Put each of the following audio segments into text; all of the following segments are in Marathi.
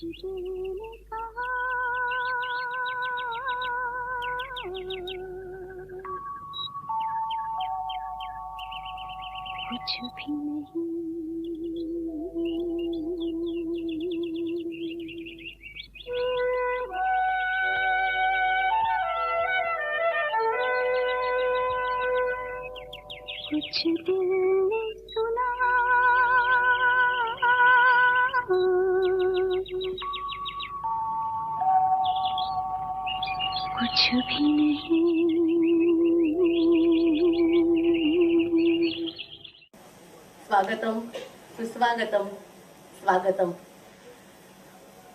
कुछ भी नहीं कुछ दिल ने सुना। कुछ भी नहीं। स्वागतम सुस्वागतम स्वागतम.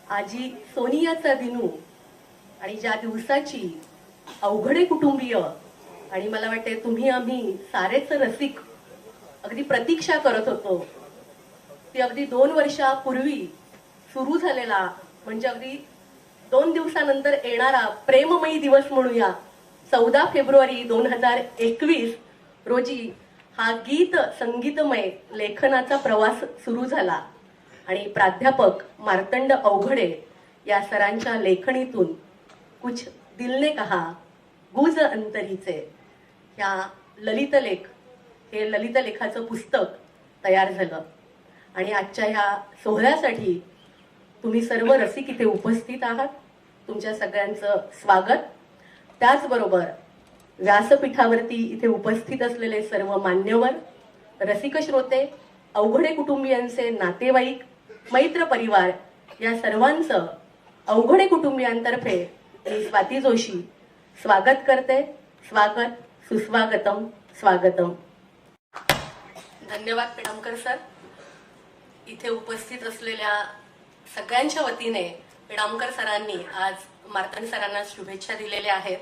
आजी सोनियाचा दिनू आणि ज्या दिवसाची अवघडे कुटुंबीय आणि मला वाटते तुम्ही आम्ही सारेच रसिक अगदी प्रतीक्षा करत होतो. ती अगदी दोन वर्षापूर्वी सुरू झालेला म्हणजे अगदी दोन दिवसानंतर येणारा प्रेममयी दिवस म्हणूया. चौदा फेब्रुवारी दोन हजार एकवीस रोजी हा गीत संगीतमय लेखनाचा प्रवास सुरू झाला. आणि प्राध्यापक मार्तंड अवघडे या सरांच्या लेखणीतून कुछ दिलने कहा गुज अंतरीचे. ह्या ललितलेख हे ललितलेखाचं पुस्तक तयार झालं. आणि आजच्या ह्या सोहळ्यासाठी तुम्ही सर्व रसिक इथे उपस्थित आहात. तुमच्या सगळ्यांचं स्वागत. त्याचबरोबर व्यासपीठावरती इथे उपस्थित असलेले सर्व मान्यवर रसिक श्रोते अवघडे कुटुंबियांचे नातेवाईक मैत्र परिवार या सर्वांचं अवघडे कुटुंबियांतर्फे मी स्वाती जोशी स्वागत करते. स्वागत सुस्वागतम स्वागतम. धन्यवाद पेडमकर सर. इथे उपस्थित असलेल्या सगळ्यांच्या वतीने रामकर सरांनी आज मार्तंड सरांना शुभेच्छा दिलेल्या आहेत.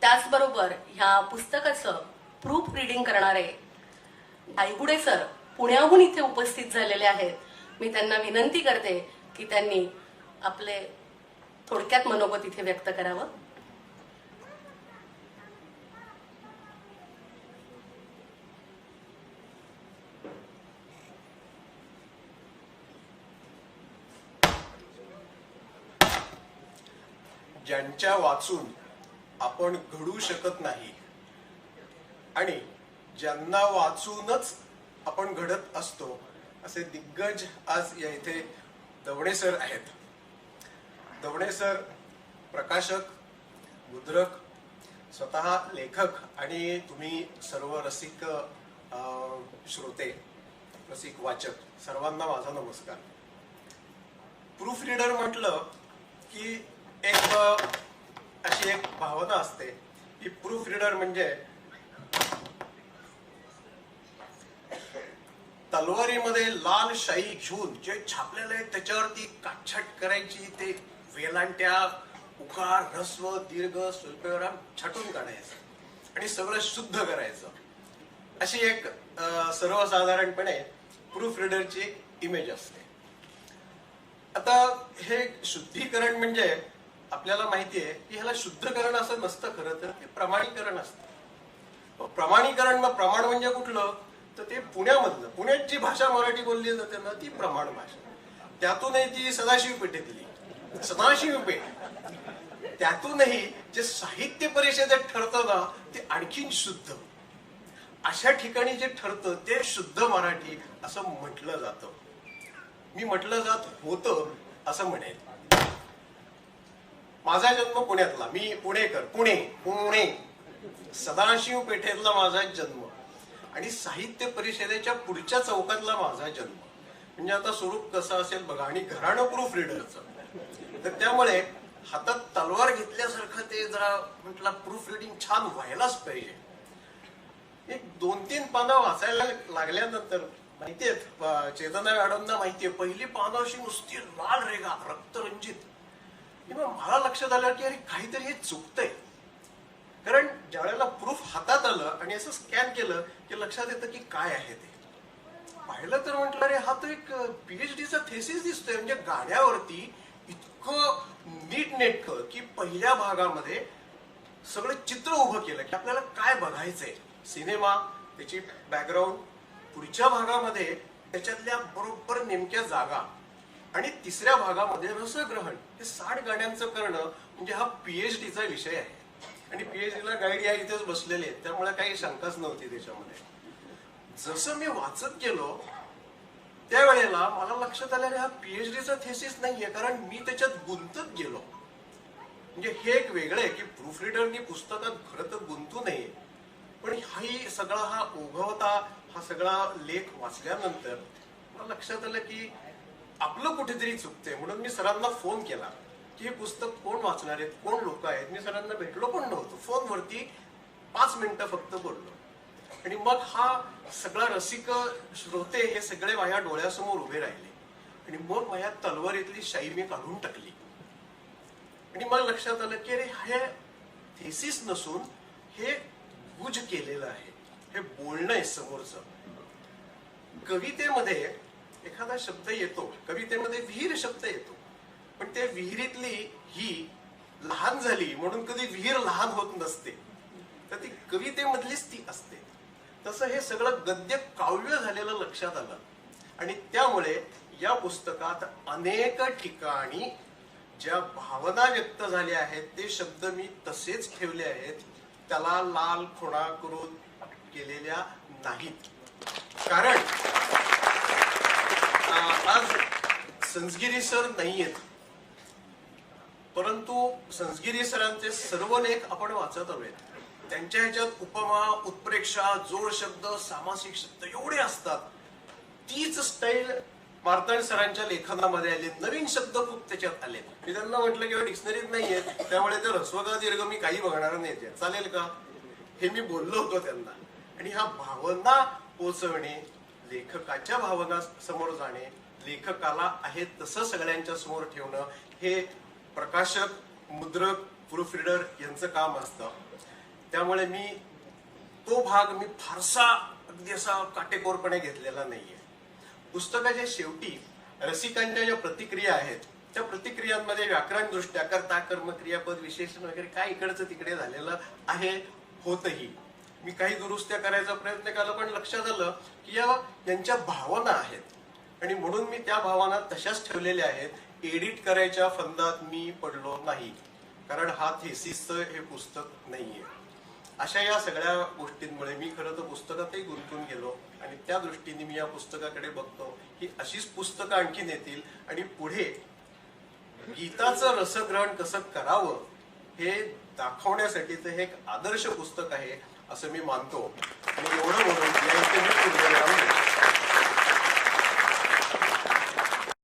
त्याचबरोबर ह्या पुस्तकाचं प्रूफ रिडिंग करणारे गायगुडे सर पुण्याहून इथे उपस्थित झालेले आहेत. मी त्यांना विनंती करते की त्यांनी आपले थोडक्यात मनोगत इथे व्यक्त करावं. ज्यांच्या वाचून आपण घडू शकत नाही आणि ज्यांना वाचूनच आपण घडत असतो असे दिग्गज आज या इथे दवणे सर आहेत. दवणे सर प्रकाशक मुद्रक स्वतः लेखक आणि तुम्ही सर्व रसिक अं, श्रोते रसिक वाचक सर्वांना माझा नमस्कार. प्रूफ रिडर म्हटलं की एक अशी एक भावना असते की प्रूफ रीडर म्हणजे तलवारीमध्ये लाल शाई घेऊन जे छापलेलं आहे त्याच्यावरती काटछाट करायची ते वेलांट्या उकार ह्रस्व दीर्घ स्वल्पविराम छाटून काढायचं आणि सगळं शुद्ध करायचं. अशी एक सर्वसाधारणपणे प्रूफ रिडरची एक इमेज असते. आता हे शुद्धीकरण म्हणजे आपल्याला माहिती आहे की ह्याला शुद्धकरण असं नसतं खरं तर ते प्रमाणीकरण असतं. प्रमाणीकरण मग प्रमाण म्हणजे कुठलं? तर ते पुण्यामधलं. पुण्यात जी भाषा मराठी बोलली जाते ना ती प्रमाण भाषा. त्यातूनही ती सदाशिव पेठेतली सदाशिव पेठ. त्यातूनही जे साहित्य परिषदेत ठरतं ना ते आणखीन शुद्ध. अशा ठिकाणी जे ठरतं ते शुद्ध मराठी असं म्हटलं जातं. मी म्हटलं जात होतं असं म्हणेल माझा जन्म पुण्यातला. मी पुणेकर. पुणे. पुणे. सदाशिव पेठेतला माझा जन्म. आणि साहित्य परिषदेच्या पुढच्या चौकातला माझा जन्म. म्हणजे आता स्वरूप कसं असेल बघा. आणि घराणं प्रूफ रिडरचं तर त्यामुळे हातात तलवार घेतल्यासारखं ते जरा म्हटलं प्रूफ रिडिंग छान व्हायलाच पाहिजे. एक दोन तीन पानं वाचायला लागल्यानंतर माहितीये चेतना मॅडमना माहितीये पहिली पानं अशी नुसती लाल रेगा रक्तरंजित किंवा मला लक्षात आलं की अरे काहीतरी हे चुकतंय. कारण ज्या वेळेला प्रूफ हातात आलं आणि असं स्कॅन केलं की लक्षात येतं की काय आहे ते. पाहिलं तर म्हटलं अरे हा तर एक पीएचडीचा थेसिस दिसतोय. म्हणजे गाड्यावरती इतकं नीट नेटकं की पहिल्या भागामध्ये सगळं चित्र उभं केलं की आपल्याला काय बघायचंय. सिनेमा त्याची बॅकग्राऊंड पुढच्या भागामध्ये त्याच्यातल्या बरोबर नेमक्या जागा. आणि तिसऱ्या भागामध्ये रसग्रहण. हे साठ गाण्यांचं करणं म्हणजे हा पीएचडीचा विषय आहे. आणि पीएचडीला गाईड या इथेच बसलेले आहेत. त्यामुळे काही शंकाच नव्हती त्याच्यामध्ये. जसं मी वाचत गेलो त्यावेळेला मला लक्षात आलं अरे हा पीएचडीचा थेसिस नाहीये. कारण मी त्याच्यात गुंतत गेलो. म्हणजे हे एक वेगळं आहे की प्रूफ रिडरनी पुस्तकात खरं तर गुंतू नये. पण हाही सगळा हा ओघवता हा सगळा लेख वाचल्यानंतर मला लक्षात आलं की आपलं कुठेतरी चुकतंय. म्हणून मी सरांना फोन केला. की हे पुस्तक कोण वाचणार आहेत? कोण लोक आहेत? मी सरांना भेटलो. पण नव्हतो? फोनवरती पाच मिनिटं फक्त बोललो. आणि मग हा सगळा रसिक श्रोते हे सगळे माझ्या डोळ्यासमोर उभे राहिले. आणि मग माझ्या तलवारीतली शाई मी काढून टाकली. आणि मग लक्षात आलं की अरे हे थेसिस नसून हे गुज केलेलं आहे. हे बोलणं आहे समोरचं. कवितेमध्ये एखादा शब्द येतो कवितेमध्ये विहीर शब्द येतो. पण त्या विहिरीतली ही लहान झाली म्हणून कधी विहीर लहान होत नसते. तर ती कवितेमधलीच ती असते. तसं हे सगळं गद्य काव्य झालेलं लक्षात आलं. आणि त्यामुळे या पुस्तकात अनेक ठिकाणी ज्या भावना व्यक्त झाल्या आहेत ते शब्द मी तसेच ठेवले आहेत. त्याला लाल खुणा करून केलेल्या नाहीत. कारण आज संजगिरी सर नाहीयेत. परंतु संजगिरी सरांचे सर्व लेख आपण वाचत हवेत त्यांच्या ह्याच्यात उपमा उत्प्रेक्षा जोड शब्द सामासिक शब्द एवढे असतात. तीच स्टाईल मार्तांड सरांच्या लेखनामध्ये आले नवीन शब्द खूप त्याच्यात आले मी त्यांना म्हटलं की डिक्शनरीत नाहीये त्यामुळे ते रस्वगा दीर्घ मी काही बघणार नाही चालेल का? हे मी बोललो होतो त्यांना. आणि ह्या भावना पोचवणे लेखकाच्या भावना समोर जाणे लेखकाला आहे तसं सगळ्यांच्या समोर ठेवणं हे प्रकाशक मुद्रक प्रूफ रिडर यांचं काम असतं. त्यामुळे मी तो भाग मी फारसा अगदी असा काटेकोरपणे घेतलेला नाहीये. पुस्तकाच्या शेवटी रसिकांच्या ज्या प्रतिक्रिया आहेत त्या प्रतिक्रियांमध्ये व्याकरण दृष्ट्या कर्ता कर्म क्रियापद विशेषण वगैरे काय इकडचं तिकडे झालेलं आहे होतही. मी काही दुरुस्त्या करायचा प्रयत्न केला पण लक्षात आलं की या यांच्या भावना आहेत आणि म्हणून मी त्या भावना तशाच ठेवलेल्या आहेत एडिट करायच्या फंदात मी पडलो नाही. कारण हा थेसिसचं हे पुस्तक नाहीये. अशा या सगळ्या गोष्टींमुळे मी खरं तर पुस्तकातही गुंतून गेलो आणि त्या दृष्टीने मी या पुस्तकाकडे बघतो की अशीच पुस्तकं आणखीन येतील आणि पुढे गीताचं रसग्रहण कसं करावं हे दाखवण्यासाठीचं हे एक आदर्श पुस्तक आहे. असं मी मानतो. आणि एवढं म्हणून या इथे मी पूर्ण